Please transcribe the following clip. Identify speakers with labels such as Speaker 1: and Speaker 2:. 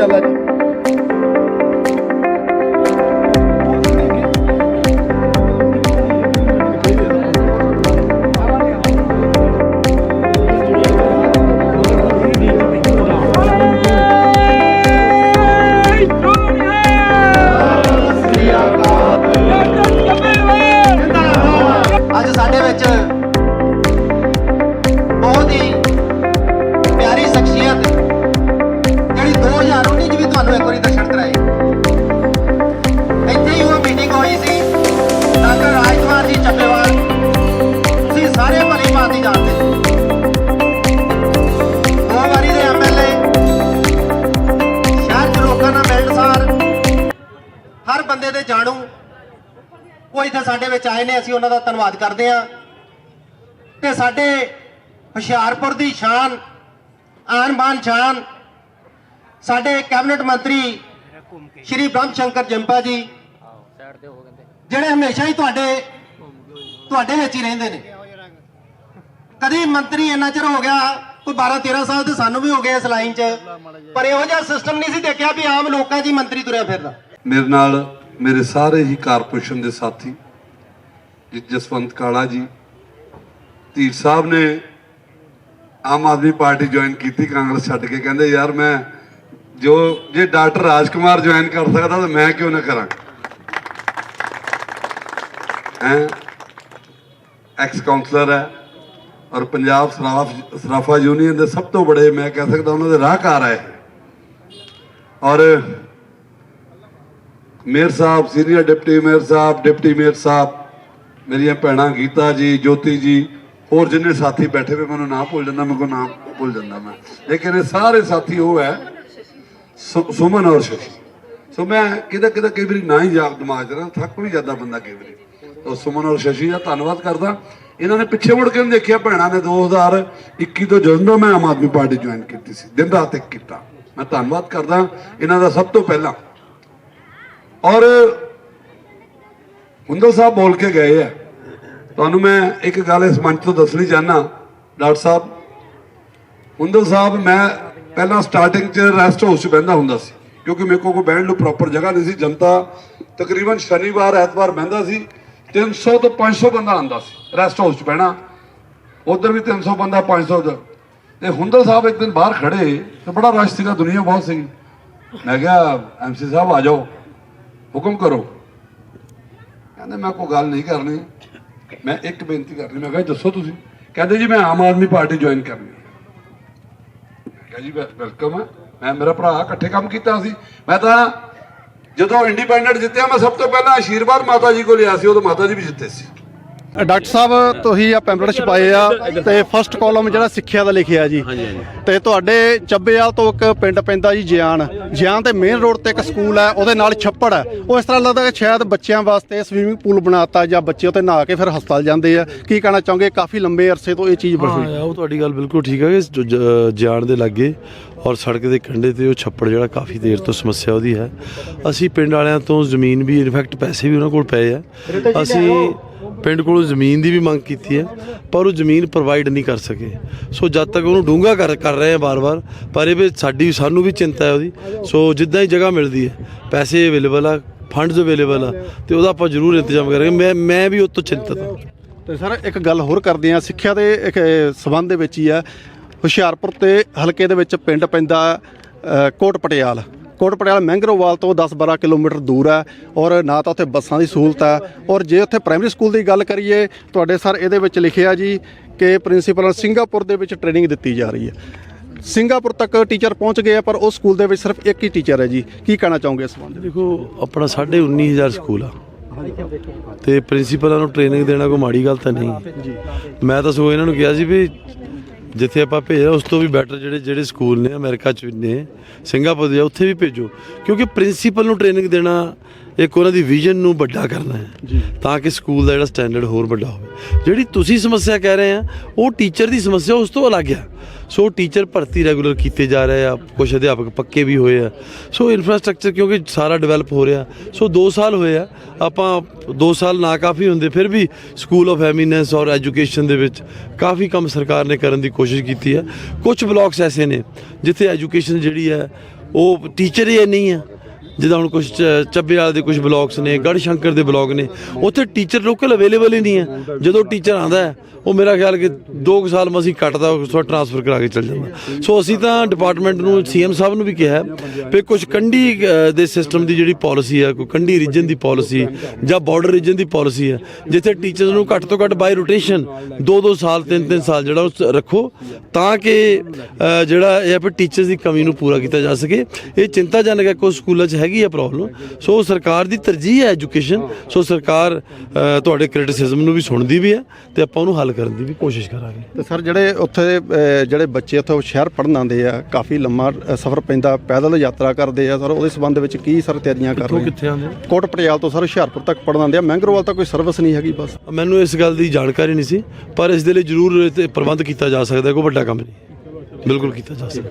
Speaker 1: Hoşçakalın. ਉਹ ਇੱਥੇ ਸਾਡੇ ਵਿੱਚ ਆਏ ਨੇ, ਅਸੀਂ ਉਹਨਾਂ ਦਾ ਧੰਨਵਾਦ ਕਰਦੇ ਹਾਂ। ਤੇ ਸਾਡੇ ਹੁਸ਼ਿਆਰਪੁਰ ਦੀ ਸ਼ਾਨ, ਆਨ ਬਾਨ ਸ਼ਾਨ, ਸਾਡੇ ਕੈਬਨਿਟ ਮੰਤਰੀ ਸ਼੍ਰੀ ਬ੍ਰਹਮ ਸ਼ੰਕਰ ਜੰਪਾ ਜੀ, ਜਿਹੜੇ ਹਮੇਸ਼ਾ ਹੀ ਤੁਹਾਡੇ ਤੁਹਾਡੇ ਵਿੱਚ ਹੀ ਰਹਿੰਦੇ ਨੇ। ਕਦੀ ਮੰਤਰੀ ਇੰਨਾ ਚਿਰ ਹੋ ਗਿਆ, ਕੋਈ 12 13 ਸਾਲ ਤੇ ਸਾਨੂੰ ਵੀ ਹੋ ਗਏ ਇਸ ਲਾਈਨ 'ਚ, ਪਰ ਇਹੋ ਜਿਹਾ ਸਿਸਟਮ ਨਹੀਂ ਸੀ ਦੇਖਿਆ ਵੀ ਆਮ ਲੋਕਾਂ 'ਚ ਹੀ ਮੰਤਰੀ ਤੁਰਿਆ ਫਿਰਦਾ।
Speaker 2: ਮੇਰੇ ਨਾਲ ਮੇਰੇ ਸਾਰੇ ਹੀ ਕਾਰਪੋਰੇਸ਼ਨ ਦੇ ਸਾਥੀ ਜਸਵੰਤ ਕਾਲਾ ਜੀ, ਧੀਰ ਸਾਹਿਬ ਨੇ ਆਮ ਆਦਮੀ ਪਾਰਟੀ ਜੁਆਇਨ ਕੀਤੀ, ਕਾਂਗਰਸ ਛੱਡ ਕੇ। ਕਹਿੰਦੇ, ਯਾਰ ਮੈਂ ਜੋ, ਜੇ ਡਾਕਟਰ ਰਾਜਕੁਮਾਰ ਜੁਆਇਨ ਕਰ ਸਕਦਾ ਤਾਂ ਮੈਂ ਕਿਉਂ ਨਾ ਕਰਾਂ? ਹੈ? ਐਕਸ ਕਾਉਂਸਲਰ ਹੈ ਔਰ ਪੰਜਾਬ ਸਰਾਫ, ਸਰਾਫਾ ਯੂਨੀਅਨ ਦੇ ਸਭ ਤੋਂ ਬੜੇ, ਮੈਂ ਕਹਿ ਸਕਦਾ ਉਹਨਾਂ ਦੇ ਰਾਹਕਾਰ ਹੈ ਔਰ mayor sahib, senior deputy mayor sahib, deputy mayor sahib, ਮੇਰੀਆਂ ਭੈਣਾਂ ਗੀਤਾ ਜੀ, ਜੋਤੀ ਜੀ, ਹੋਰ ਜਿੰਨੇ ਸਾਥੀ ਬੈਠੇ ਹੋਏ ਮੈਨੂੰ ਨਾਮ ਭੁੱਲ ਜਾਂਦਾ ਮੇਰੇ ਕੋ ਨਾਮ ਭੁੱਲ ਜਾਂਦਾ ਮੈਂ। ਲੇਕਿਨ ਇਹ ਸਾਰੇ ਸਾਥੀ ਉਹ ਹੈ ਸੁਮਨ ਔਰ ਸ਼ਸ਼ੀ। ਸੋ ਮੈਂ ਕਿਤੇ ਕਿਤੇ ਕਈ ਵਾਰੀ ਨਾ ਹੀ ਯਾਦ ਦਿਮਾਗ ਚ ਨਾ ਥੱਕ ਵੀ ਜਾਂਦਾ ਬੰਦਾ ਕਈ ਵਾਰੀ। ਤਾਂ ਸੁਮਨ ਔਰ ਸ਼ਸ਼ੀ ਦਾ ਧੰਨਵਾਦ ਕਰਦਾ। ਇਹਨਾਂ ਨੇ ਪਿੱਛੇ ਮੁੜ ਕੇ ਨਹੀਂ ਦੇਖਿਆ, ਭੈਣਾਂ ਨੇ 2021 ਤੋਂ ਜਦੋਂ ਮੈਂ ਆਮ ਆਦਮੀ ਪਾਰਟੀ ਜੁਆਇਨ ਕੀਤੀ ਸੀ, ਦਿਨ ਰਾਤ ਇੱਕ ਕੀਤਾ। ਮੈਂ ਧੰਨਵਾਦ ਕਰਦਾ। ਇਹਨਾਂ ਦਾ ਸਭ ਤੋਂ ਪਹਿਲਾਂ ਔਰ ਹੁੰਦਲ ਸਾਹਿਬ ਬੋਲ ਕੇ ਗਏ ਆ। ਤੁਹਾਨੂੰ ਮੈਂ ਇੱਕ ਗੱਲ ਇਸ ਮੰਚ ਤੋਂ ਦੱਸਣੀ ਚਾਹਨਾ ਡਾਕਟਰ ਸਾਹਿਬ। ਹੁੰਦਲ ਸਾਹਿਬ, ਮੈਂ ਪਹਿਲਾਂ ਸਟਾਰਟਿੰਗ 'ਚ ਰੈਸਟ ਹਾਊਸ 'ਚ ਬਹਿੰਦਾ ਹੁੰਦਾ ਸੀ, ਕਿਉਂਕਿ ਮੇਰੇ ਕੋਲ ਕੋਈ ਬਹਿਣ ਨੂੰ ਪ੍ਰੋਪਰ ਜਗ੍ਹਾ ਨਹੀਂ ਸੀ। ਜਨਤਾ ਤਕਰੀਬਨ ਸ਼ਨੀਵਾਰ, ਐਤਵਾਰ ਬਹਿੰਦਾ ਸੀ 300 ਤੋਂ 500 ਬੰਦਾ ਆਂਦਾ ਸੀ ਰੈਸਟ ਹਾਊਸ 'ਚ ਬਹਿਣਾ। ਉਧਰ ਵੀ 300 ਬੰਦਾ 500 ਦਾ। ਤੇ ਹੁੰਦਲ ਸਾਹਿਬ ਇੱਕ ਦਿਨ ਬਾਹਰ ਖੜੇ, ਤੇ ਬੜਾ ਰਸ਼ ਸੀਗਾ, ਦੁਨੀਆ ਬਹੁਤ ਸੀ ਮੈਂ ਕਿਹਾ ਐਮਸੀ ਸਾਹਿਬ ਆ ਜਾਓ। ਹੁਕਮ ਕਰੋ। ਕਹਿੰਦੇ, ਮੈਂ ਕੋਈ ਗੱਲ ਨਹੀਂ ਕਰਨੀ। ਮੈਂ ਇੱਕ ਬੇਨਤੀ ਕਰਨੀ। ਮੈਂ ਕਿਹਾ, ਦੱਸੋ ਤੁਸੀਂ। ਕਹਿੰਦੇ, ਜੀ, ਮੈਂ ਆਮ ਆਦਮੀ ਪਾਰਟੀ ਜੁਆਇਨ ਕਰਨੀ ਮੈਂ ਕਿਹਾ, ਜੀ ਵੈਲਕਮ ਹੈ ਮੈਂ, ਮੇਰਾ ਭਰਾ ਇਕੱਠੇ ਕੰਮ ਕੀਤਾ ਸੀ। ਮੈਂ ਤਾਂ ਜਦੋਂ ਇੰਡੀਪੈਂਡੈਂਟ ਜਿੱਤਿਆ, ਮੈਂ ਸਭ ਤੋਂ ਪਹਿਲਾਂ ਆਸ਼ੀਰਵਾਦ ਮਾਤਾ ਜੀ ਕੋਲ ਲਿਆ ਸੀ। ਉਦੋਂ ਮਾਤਾ ਜੀ ਵੀ ਜਿੱਤੇ ਸੀ।
Speaker 3: ਡਾਕਟਰ ਸਾਹਿਬ ਤੁਸੀਂ ਆ ਪੈਂਪਲੇਟ ਛਪਾਏ ਆ ਤੇ ਫਸਟ ਕਾਲਮ ਜਿਹੜਾ ਸਿੱਖਿਆ ਦਾ ਲਿਖਿਆ ਜੀ। ਤੇ ਤੁਹਾਡੇ ਚੱਬੇਵਾਲ ਤੋਂ ਇੱਕ ਪਿੰਡ ਪੈਂਦਾ ਜੀ ਜਿਆਨ ਜਿਆਨ ਤੇ ਮੇਨ ਰੋਡ ਤੇ ਇੱਕ ਸਕੂਲ ਹੈ ਉਹਦੇ ਨਾਲ ਛੱਪੜ ਹੈ। ਉਹ ਇਸ ਤਰ੍ਹਾਂ ਲੱਗਦਾ ਕਿ ਸ਼ਾਇਦ ਬੱਚਿਆਂ ਵਾਸਤੇ ਸਵੀਮਿੰਗ ਪੂਲ ਬਣਾਤਾ ਜਾਂ ਬੱਚੇ ਉੱਤੇ ਨਹਾ ਕੇ ਫਿਰ ਹਸਪਤਾਲ ਜਾਂਦੇ ਆ। ਕੀ ਕਹਿਣਾ ਚਾਹੋਗੇ? ਕਾਫੀ ਲੰਬੇ ਅਰਸੇ ਤੋਂ ਇਹ ਚੀਜ਼ ਬਣੀ
Speaker 4: ਹਾਂ ਉਹ ਤੁਹਾਡੀ ਗੱਲ ਬਿਲਕੁਲ ਠੀਕ ਹੈ ਕਿ ਜੋ ਜ- ਜਾਣ ਦੇ ਲੱਗੇ ਔਰ ਸੜਕ ਦੇ ਕੰਢੇ ਤੇ ਉਹ ਛੱਪੜ ਜਿਹੜਾ ਕਾਫੀ ਦੇਰ ਤੋਂ ਸਮੱਸਿਆ ਉਹਦੀ ਹੈ। ਅਸੀਂ ਪਿੰਡ ਵਾਲਿਆਂ ਤੋਂ ਜ਼ਮੀਨ ਵੀ ਇਨਫੈਕਟ ਪੈਸੇ ਵੀ ਉਹਨਾਂ ਕੋਲ ਪਏ ਆ। ਅਸੀਂ ਪਿੰਡ ਕੋਲੋਂ ਜ਼ਮੀਨ ਦੀ ਵੀ ਮੰਗ ਕੀਤੀ ਹੈ, ਪਰ ਉਹ ਜ਼ਮੀਨ ਪ੍ਰੋਵਾਈਡ ਨਹੀਂ ਕਰ ਸਕੇ। ਸੋ ਜਦ ਤੱਕ ਉਹਨੂੰ ਡੂੰਘਾ ਕਰ ਕਰ ਰਹੇ ਆ ਬਾਰ-ਬਾਰ ਪਰ ਇਹ ਵੀ ਸਾਡੀ, ਸਾਨੂੰ ਵੀ ਚਿੰਤਾ ਹੈ ਉਹਦੀ। ਸੋ ਜਿੱਦਾਂ ਹੀ ਜਗ੍ਹਾ ਮਿਲਦੀ ਹੈ, ਪੈਸੇ ਅਵੇਲੇਬਲ ਆ ਫੰਡਸ ਅਵੇਲੇਬਲ ਆ, ਤੇ ਉਹਦਾ ਆਪਾਂ ਜ਼ਰੂਰ ਇੰਤਜ਼ਾਮ ਕਰਾਂਗੇ। ਮੈਂ ਮੈਂ ਵੀ ਉਹ ਤੋਂ ਚਿੰਤਤ ਹਾਂ।
Speaker 3: ਤੇ ਸਰ, ਇੱਕ ਗੱਲ ਹੋਰ ਕਰਦੇ ਆ ਸਿੱਖਿਆ ਦੇ ਇੱਕ ਸਬੰਧ ਦੇ ਵਿੱਚ ਹੀ ਆ ਹੁਸ਼ਿਆਰਪੁਰ ਤੇ ਹਲਕੇ ਦੇ ਵਿੱਚ ਪਿੰਡ ਪੈਂਦਾ ਕੋਟ ਪਟਿਆਲ। ਕੋਟ ਪਟਿਆਲ ਮੈਂਗਰੋਵਾਲ ਤੋਂ 10-12 ਕਿਲੋਮੀਟਰ ਦੂਰ ਹੈ ਔਰ ਨਾ ਤਾਂ ਉੱਥੇ ਬੱਸਾਂ ਦੀ ਸਹੂਲਤ ਹੈ। ਔਰ ਜੇ ਉੱਥੇ ਪ੍ਰਾਇਮਰੀ ਸਕੂਲ ਦੀ ਗੱਲ ਕਰੀਏ ਤੁਹਾਡੇ ਸਰ ਇਹਦੇ ਵਿੱਚ ਲਿਖਿਆ ਜੀ ਕਿ ਪ੍ਰਿੰਸੀਪਲ ਸਿੰਗਾਪੁਰ ਦੇ ਵਿੱਚ ਟ੍ਰੇਨਿੰਗ ਦਿੱਤੀ ਜਾ ਰਹੀ ਹੈ। ਸਿੰਗਾਪੁਰ ਤੱਕ ਟੀਚਰ ਪਹੁੰਚ ਗਏ ਆ ਪਰ ਉਸ ਸਕੂਲ ਦੇ ਵਿੱਚ ਸਿਰਫ ਇੱਕ ਹੀ ਟੀਚਰ ਹੈ ਜੀ। ਕੀ ਕਹਿਣਾ ਚਾਹੋਗੇ ਇਸ ਸੰਬੰਧ
Speaker 4: ਦੇਖੋ ਆਪਣਾ 19500 ਸਕੂਲ ਆ। ਤੇ ਪ੍ਰਿੰਸੀਪਲਾਂ ਨੂੰ ਟ੍ਰੇਨਿੰਗ ਦੇਣਾ ਕੋਈ ਮਾੜੀ ਗੱਲ ਤਾਂ ਨਹੀਂ। ਮੈਂ ਤਾਂ ਸਗੋਂ ਇਹਨਾਂ ਨੂੰ ਕਿਹਾ ਸੀ ਵੀ ਜਿੱਥੇ ਆਪਾਂ ਭੇਜਿਆ ਉਸ ਤੋਂ ਵੀ ਬੈਟਰ ਜਿਹੜੇ ਜਿਹੜੇ ਸਕੂਲ ਨੇ ਅਮਰੀਕਾ ਚ ਨੇ ਸਿੰਗਾਪੁਰ ਦੇ ਉੱਥੇ ਵੀ ਭੇਜੋ। ਕਿਉਂਕਿ ਪ੍ਰਿੰਸੀਪਲ ਨੂੰ ਟ੍ਰੇਨਿੰਗ ਦੇਣਾ ਇੱਕ ਉਹਨਾਂ ਦੀ ਵਿਜ਼ਨ ਨੂੰ ਵੱਡਾ ਕਰਨਾ ਹੈ। ਤਾਂ ਕਿ ਸਕੂਲ ਦਾ ਜਿਹੜਾ ਸਟੈਂਡਰਡ ਹੋਰ ਵੱਡਾ ਹੋਵੇ। ਜਿਹੜੀ ਤੁਸੀਂ ਸਮੱਸਿਆ ਕਹਿ ਰਹੇ ਆ ਉਹ ਟੀਚਰ ਦੀ ਸਮੱਸਿਆ ਉਸ ਤੋਂ ਅਲੱਗ ਆ। ਸੋ ਟੀਚਰ ਭਰਤੀ ਰੈਗੂਲਰ ਕੀਤੇ ਜਾ ਰਹੇ ਆ ਕੁਝ ਅਧਿਆਪਕ ਪੱਕੇ ਵੀ ਹੋਏ ਆ। ਸੋ ਇਨਫਰਾਸਟ੍ਰਕਚਰ ਕਿਉਂਕਿ ਸਾਰਾ ਡਿਵੈਲਪ ਹੋ ਰਿਹਾ। ਸੋ 2 ਸਾਲ ਹੋਏ ਆ। ਆਪਾਂ 2 ਸਾਲ ਨਾ ਕਾਫੀ ਹੁੰਦੇ, ਫਿਰ ਵੀ ਸਕੂਲ ਆਫ ਐਮੀਨੈਂਸ ਔਰ ਐਜੂਕੇਸ਼ਨ ਦੇ ਵਿੱਚ ਕਾਫੀ ਕੰਮ ਸਰਕਾਰ ਨੇ ਕਰਨ ਦੀ ਕੋਸ਼ਿਸ਼ ਕੀਤੀ ਹੈ ਕੁਝ ਬਲਾਕਸ ਐਸੇ ਨੇ ਜਿੱਥੇ ਐਜੂਕੇਸ਼ਨ ਜਿਹੜੀ ਹੈ ਉਹ ਟੀਚਰ ਹੀ ਨਹੀਂ ਹੈ ਜਿੱਦਾਂ ਹੁਣ ਕੁਝ ਚੱਬੇਵਾਲ ਦੇ ਕੁਝ ਬਲਾਕਸ ਨੇ ਗੜ ਸ਼ੰਕਰ ਦੇ ਬਲਾਕ ਨੇ, ਉੱਥੇ ਟੀਚਰ ਲੋਕਲ ਅਵੇਲੇਬਲ ਹੀ ਨਹੀਂ ਹੈ। ਜਦੋਂ ਟੀਚਰ ਆਂਦਾ ਹੈ, ਉਹ ਮੇਰਾ ਖਿਆਲ ਕਿ 2 ਸਾਲ ਮਸੀਂ ਕੱਟਦਾ ਉਸ ਤੋਂ ਟ੍ਰਾਂਸਫਰ ਕਰਾ ਕੇ ਚੱਲ ਜਾਂਦਾ। ਸੋ ਅਸੀਂ ਤਾਂ ਡਿਪਾਰਟਮੈਂਟ ਨੂੰ ਸੀਐਮ ਸਾਹਿਬ ਨੂੰ ਵੀ ਕਿਹਾ ਵੀ ਕੁਝ ਕੰਢੀ ਦੇ ਸਿਸਟਮ ਦੀ ਜਿਹੜੀ ਪਾਲਿਸੀ ਹੈ, ਕੋਈ ਕੰਢੀ ਰੀਜਨ ਦੀ ਪਾਲਿਸੀ ਜਾਂ ਬਾਰਡਰ ਰੀਜਨ ਦੀ ਪਾਲਿਸੀ ਹੈ, ਜਿੱਥੇ ਟੀਚਰਸ ਨੂੰ ਘੱਟ ਤੋਂ ਘੱਟ ਬਾਈ ਰੋਟੇਸ਼ਨ 2-2 ਸਾਲ 3-3 ਸਾਲ ਜਿਹੜਾ ਉਹ ਰੱਖੋ, ਤਾਂ ਕਿ ਜਿਹੜਾ ਇਹ ਹੈ ਵੀ ਟੀਚਰਸ ਦੀ ਕਮੀ ਨੂੰ ਪੂਰਾ ਕੀਤਾ ਜਾ ਸਕੇ। ਇਹ ਚਿੰਤਾਜਨਕ ਹੈ ਕੋਈ ਸਕੂਲਾਂ 'ਚ ਹੈ ਹੈਗੀ ਆ ਪ੍ਰੋਬਲਮ ਸੋ ਸਰਕਾਰ ਦੀ ਤਰਜੀਹ ਹੈ ਐਜੂਕੇਸ਼ਨ ਸੋ ਸਰਕਾਰ ਤੁਹਾਡੇ ਕ੍ਰਿਟਿਸਿਜ਼ਮ ਨੂੰ ਵੀ ਸੁਣਦੀ ਵੀ ਹੈ ਤੇ ਆਪਾਂ ਉਹਨੂੰ ਹੱਲ ਕਰਨ ਦੀ ਵੀ ਕੋਸ਼ਿਸ਼ ਕਰਾਂਗੇ।
Speaker 3: ਤੇ ਸਰ ਜਿਹੜੇ ਉੱਥੇ ਜਿਹੜੇ ਬੱਚੇ ਉੱਥੇ ਸ਼ਹਿਰ ਪੜਨ ਆਉਂਦੇ ਆ ਕਾਫੀ ਲੰਮਾ ਸਫ਼ਰ ਪੈਂਦਾ ਪੈਦਲ ਯਾਤਰਾ ਕਰਦੇ ਆ। ਸਰ ਉਹਦੇ ਸੰਬੰਧ ਵਿੱਚ ਕੀ ਸਰ ਤਿਆਰੀਆਂ ਕਰ ਰਹੇ
Speaker 4: ਕਿੱਥੇ ਆਉਂਦੇ
Speaker 3: ਕੋਟ ਪਟਿਆਲ ਤੋਂ ਸਰ ਹੁਸ਼ਿਆਰਪੁਰ ਤੱਕ ਪੜਨ ਆਉਂਦੇ ਆ। ਮੈਂਗਰੋਵਾਲ ਤੱਕ ਕੋਈ ਸਰਵਿਸ ਨਹੀਂ ਹੈਗੀ ਬਸ।
Speaker 4: ਮੈਨੂੰ ਇਸ ਗੱਲ ਦੀ ਜਾਣਕਾਰੀ ਨਹੀਂ ਸੀ ਪਰ ਇਸ ਦੇ ਲਈ ਜ਼ਰੂਰ ਤੇ ਪ੍ਰਬੰਧ ਕੀਤਾ ਜਾ ਸਕਦਾ ਕੋਈ ਵੱਡਾ ਕੰਮ ਨਹੀਂ। ਬਿਲਕੁਲ ਕੀਤਾ ਜਾ ਸਕਦਾ।